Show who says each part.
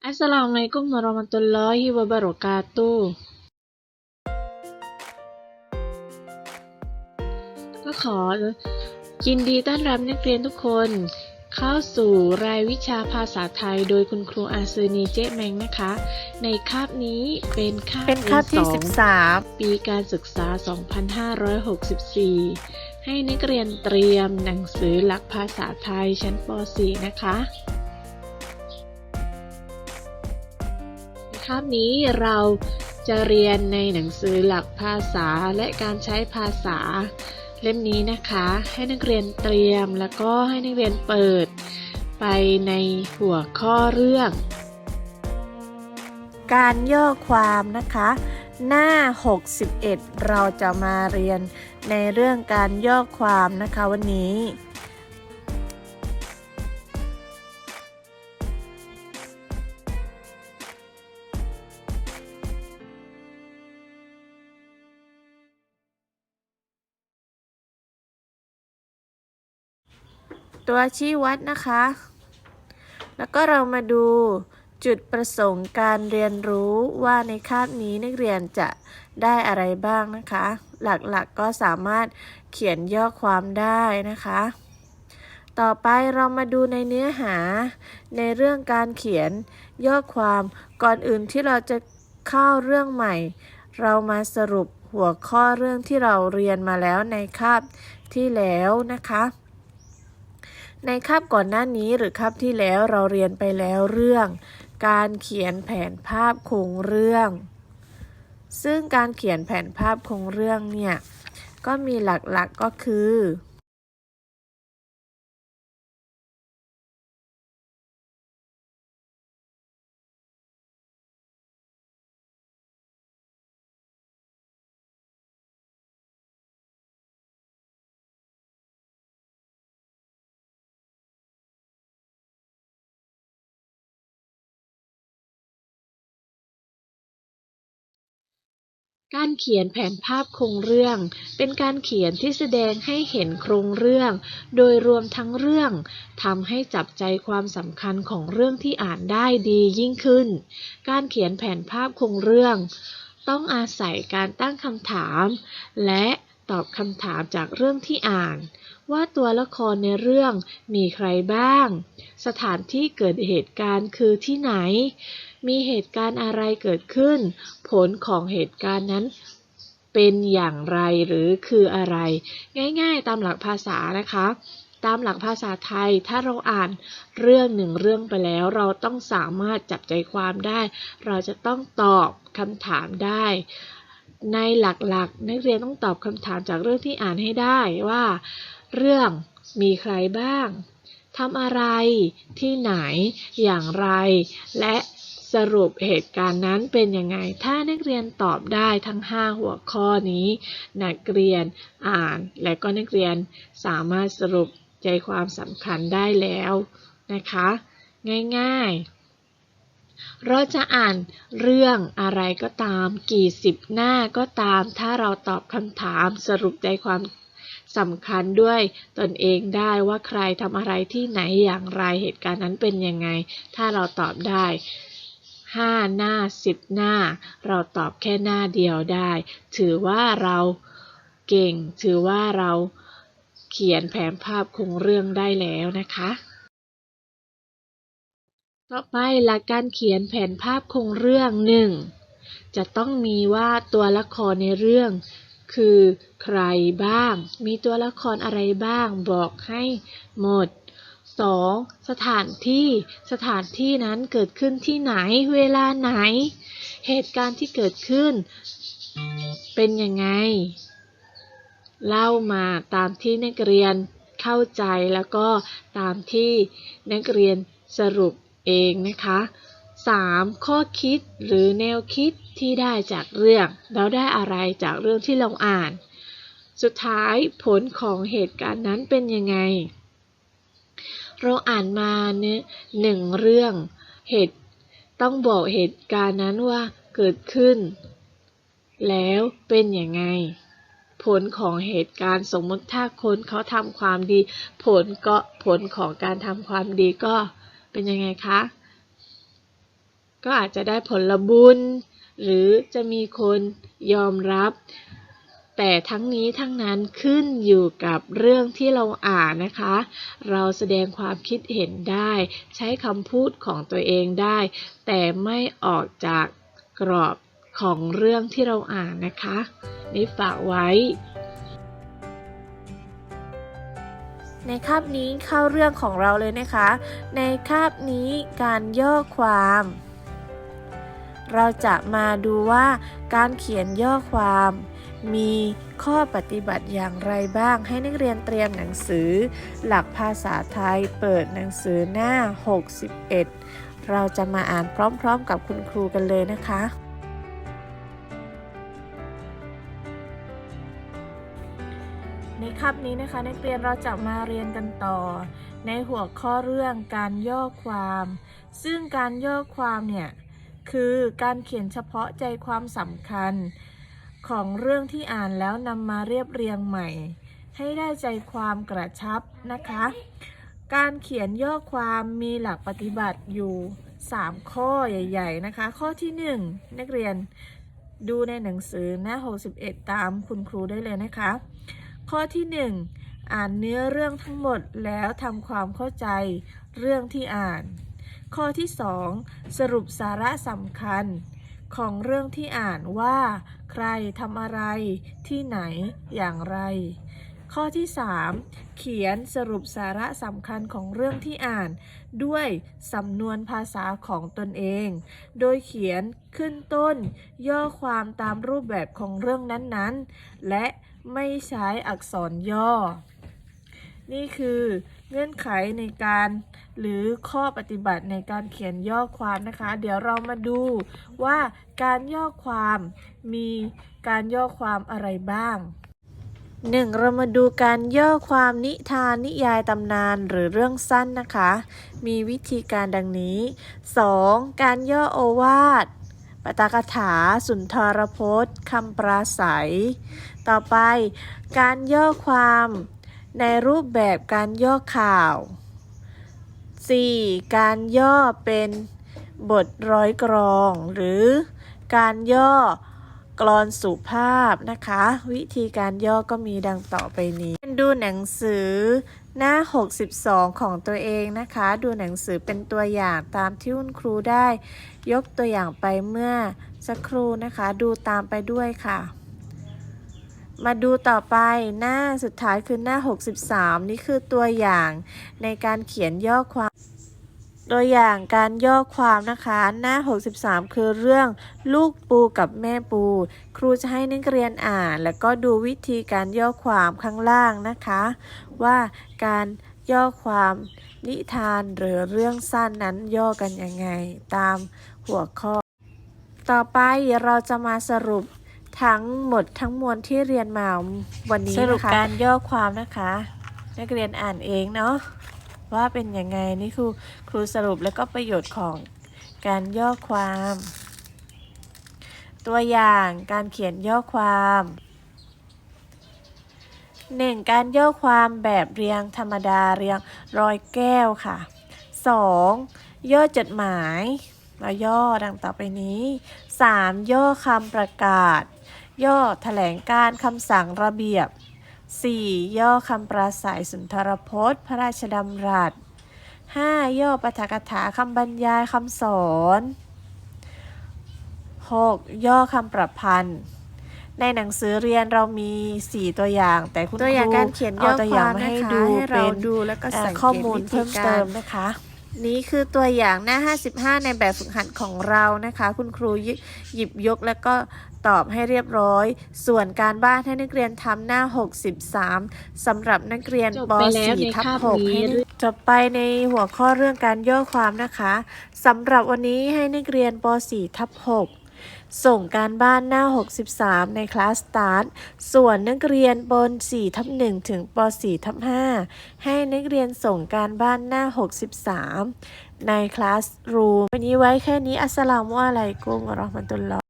Speaker 1: Assalamualaikum warahmatullahi wabarakatuh ก็ขอยินดีต้อนรับนักเรียนทุกคน เข้าสู่รายวิชาภาษาไทยโดยคุณครูอาซืนีเจ๊แมงนะคะ ในคาบนี้เป็นคาบ
Speaker 2: เป็นคาบที่
Speaker 1: สอง
Speaker 2: 13
Speaker 1: ปีการศึกษา 2564 ให้นักเรียนเตรียมหนังสือหลักภาษาไทยชั้นป .4 นะคะาบนี้เราจะเรียนในหนังสือหลักภาษาและการใช้ภาษา เล่มนี้นะคะ ให้นักเรียนเตรียมแล้วก็ให้นักเรียนเปิด ไปในหัวข้อเรื่อง
Speaker 2: การย่อความนะคะ หน้า 61 เราจะมาเรียนในเรื่องการย่อความนะคะวันนี้ ตัวชี้วัดนะคะ แล้วก็เรามาดูจุดประสงค์การเรียนรู้ว่าในคาบนี้นักเรียนจะได้อะไรบ้างนะคะ หลักๆก็สามารถเขียนย่อความได้นะคะ ต่อไปเรามาดูในเนื้อหาในเรื่องการเขียนย่อความก่อนอื่นที่เราจะเข้าเรื่องใหม่ เรามาสรุปหัวข้อเรื่องที่เราเรียนมาแล้วในคาบที่แล้วนะคะ ในคาบก่อนหน้านี้หรือคาบที่แล้วเราเรียนไปแล้วเรื่อง การเขียนแผนภาพโครงเรื่อง ซึ่งการเขียนแผนภาพโครงเรื่องเนี่ยก็มีหลักๆกก็คือ
Speaker 1: การเขียนแผนภาพโครงเรื่อง เป็นการเขียนที่แสดงให้เห็นโครงเรื่อง โดยรวมทั้งเรื่องทำให้จับใจความสำคัญของเรื่องที่อ่านได้ดียิ่งขึ้น การเขียนแผนภาพโครงเรื่อง ต้องอาศัยการตั้งคำถาม และตอบคำถามจากเรื่องที่อ่าน ว่าตัวละครในเรื่องมีใครบ้าง สถานที่เกิดเหตุการณ์คือที่ไหน มีเหตุการณ์อะไรเกิดขึ้น ผลของเหตุการณ์นั้นเป็นอย่างไรหรือคืออะไร ง่ายๆ ตามหลักภาษานะคะ ตามหลักภาษาไทยถ้าเราอ่านเรื่องหนึ่งเรื่องไปแล้ว เราต้องสามารถจับใจความได้ เราจะต้องตอบคำถามได้ ในหลักๆ นักเรียนต้องตอบคำถามจากเรื่องที่อ่านให้ได้ว่า เรื่องมีใครบ้างทำอะไร ที่ไหน อย่างไร และสรุปเหตุการณ์นั้นเป็นยังไง ถ้านักเรียนตอบได้ทั้ง 5 หัวข้อนี้ นักเรียนอ่านและก็นักเรียนสามารถสรุปใจความสำคัญได้แล้วนะคะ ง่ายๆ เราจะอ่านเรื่องอะไรก็ตาม กี่สิบหน้าก็ตาม ถ้าเราตอบคำถามสรุปใจความ สำคัญด้วยตนเองได้ว่าใครทำอะไรที่ไหนอย่างไรเหตุการณ์นั้นเป็นยังไง ถ้าเราตอบได้5หน้า10หน้า เราตอบแค่หน้าเดียวได้ ถือว่าเราเก่ง ถือว่าเราเขียนแผนภาพโครงเรื่องได้แล้วนะคะ ต่อไปหลักการเขียนแผนภาพโครงเรื่องหนึ่งจะต้องมีว่าตัวละครในเรื่อง คือใครบ้าง มีตัวละครอะไรบ้าง บอกให้หมด 2. สถานที่ สถานที่นั้นเกิดขึ้นที่ไหน เวลาไหน เหตุการณ์ที่เกิดขึ้น เป็นยังไง เล่ามาตามที่นักเรียนเข้าใจแล้วก็ตามที่นักเรียนสรุปเองนะคะ 3. ข้อคิดหรือแนวคิดที่ได้จากเรื่อง เราได้อะไรจากเรื่องที่เราอ่าน สุดท้ายผลของเหตุการณ์นั้นเป็นยังไง เราอ่านมาเนี่ยหนึ่งเรื่องเหตุต้องบอกเหตุการณ์นั้นว่าเกิดขึ้น แล้วเป็นยังไง ผลของเหตุการณ์สมมติถ้าคนเขาทำความดี ผลก็ผลของการทำความดีก็เป็นยังไงคะ ก็อาจจะได้ผลบุญ หรือจะมีคนยอมรับ แต่ทั้งนี้ทั้งนั้นขึ้นอยู่กับเรื่องที่เราอ่านนะคะ เราแสดงความคิดเห็นได้ ใช้คำพูดของตัวเองได้ แต่ไม่ออกจากกรอบของเรื่องที่เราอ่านนะคะ นี่ฝากไว้
Speaker 2: ในคาบนี้เข้าเรื่องของเราเลยนะคะ ในคาบนี้การย่อความ เราจะมาดูว่าการเขียนย่อความ มีข้อปฏิบัติอย่างไรบ้าง ให้นักเรียนเตรียมหนังสือ หลักภาษาไทยเปิดหนังสือหน้า 61 เราจะมาอ่านพร้อมๆกับคุณครูกันเลยนะคะในคาบนี้นะคะนักเรียนเราจะมาเรียนกันต่อ ในหัวข้อเรื่องการย่อความ ซึ่งการย่อความเนี่ย คือการเขียนเฉพาะใจความสำคัญ ของเรื่องที่อ่านแล้วนำมาเรียบเรียงใหม่ ให้ได้ใจความกระชับนะคะ การเขียนย่อความมีหลักปฏิบัติอยู่ 3 ข้อใหญ่ ๆ นะคะ ข้อที่ 1 นักเรียนดูในหนังสือหน้า 61 ตามคุณครูได้เลยนะคะ ข้อที่ 1 อ่านเนื้อเรื่องทั้งหมดแล้วทำความเข้าใจเรื่องที่อ่าน ข้อที่ 2 สรุปสาระสำคัญ ของเรื่องที่อ่านว่า ใครทำอะไร ที่ไหนอย่างไร ข้อที่ 3 เขียนสรุปสาระสำคัญของเรื่องที่อ่าน ด้วยสำนวนภาษาของตนเอง โดยเขียนขึ้นต้น ย่อความตามรูปแบบของเรื่องนั้นๆ และไม่ใช้อักษรย่อ นี่คือเงื่อนไขในการหรือข้อปฏิบัติในการเขียนย่อความนะคะ เดี๋ยวเรามาดูว่าการย่อความมีการย่อความอะไรบ้างหนึ่งเรามาดูการย่อความนิทานนิยายตำนานหรือเรื่องสั้นนะคะ มีวิธีการดังนี้ 2. การย่อโอวาทปตากถา สุนทรพจน์คำปราศัย ต่อไป การย่อความ ในรูปแบบการย่อข่าว 4. การย่อเป็นบทร้อยกรอง หรือการย่อกลอนสุภาพนะคะ วิธีการย่อก็มีดังต่อไปนี้ ดูหนังสือหน้า 62 ของตัวเองนะคะ ดูหนังสือเป็นตัวอย่างตามที่คุณครูได้ ยกตัวอย่างไปเมื่อสักครู่นะคะ ดูตามไปด้วยค่ะ มาดูต่อไปหน้าสุดท้ายคือหน้า 63 นี่คือตัวอย่างในการเขียนย่อความ ตัวอย่างการย่อความนะคะ หน้า 63 คือเรื่องลูกปูกับแม่ปู ครูจะให้นักเรียนอ่าน แล้วก็ดูวิธีการย่อความข้างล่างนะคะ ว่าการย่อความนิทานหรือเรื่องสั้นนั้นย่อกันยังไง ตามหัวข้อ ต่อไปเราจะมาสรุป ทั้งหมดทั้งมวลที่เรียนมาวันนี้
Speaker 1: สรุป
Speaker 2: การย่อความนะคะ นักเรียนอ่านเองเนาะว่าเป็นยังไงนี่คือครูสรุปแล้วก็ประโยชน์ของการย่อความ ตัวอย่างการเขียนย่อความ 1. การย่อความแบบเรียงธรรมดาเรียงรอยแก้วค่ะ 2. ย่อจดหมายมาย่อดังต่อไปนี้ 3. ย่อคำประกาศ ย่อแถลงการคำสั่งระเบียบ 4. ย่อคำปราศัยสุนทรพจน์ พระราชดำรัส 5. ย่อปาฐกถาคำบรรยายคำสอน 6. ย่อคำประพันธ์ ในหนังสือเรียนเรามี 4 ตัวอย่าง แต่คุณ
Speaker 1: ตัวอย่าง
Speaker 2: ค
Speaker 1: การเขียนย่อ
Speaker 2: ตัวอย่าง
Speaker 1: ความ
Speaker 2: มาให้
Speaker 1: นะคะ
Speaker 2: ดู
Speaker 1: ให้เรา
Speaker 2: เป็น
Speaker 1: ดูแล้วก็
Speaker 2: เอ่อ
Speaker 1: สังเกต
Speaker 2: ข้อมูล
Speaker 1: วิธี
Speaker 2: เพิ่ม
Speaker 1: การ
Speaker 2: เติมนะคะ นี้คือตัวอย่างหน้า 55 ในแบบฝึกหัดของเรานะคะ คุณครูหยิบยกแล้วก็ตอบให้เรียบร้อย ส่วนการบ้านให้นักเรียนทำหน้า 63สำหรับนักเรียน
Speaker 1: จบ
Speaker 2: ป
Speaker 1: ไปแล้วใน
Speaker 2: .4 ทับ
Speaker 1: คาบ
Speaker 2: 6
Speaker 1: นี้
Speaker 2: ให้นักจบไปในหัวข้อเรื่องการย่อความนะคะสำหรับวันนี้ให้นักเรียนป .4 ทับ6 ส่งการบ้านหน้า 63 ในคลาสสตาร์ทส่วนนักเรียนป .4 ทับ1ถึงป .4 ทับ5ให้นักเรียนส่งการบ้านหน้า 63 ในคลาสรูมวันนี้ไว้แค่นี้อัสสลามุอะลัยกุมวะเราะห์มะตุลลอฮ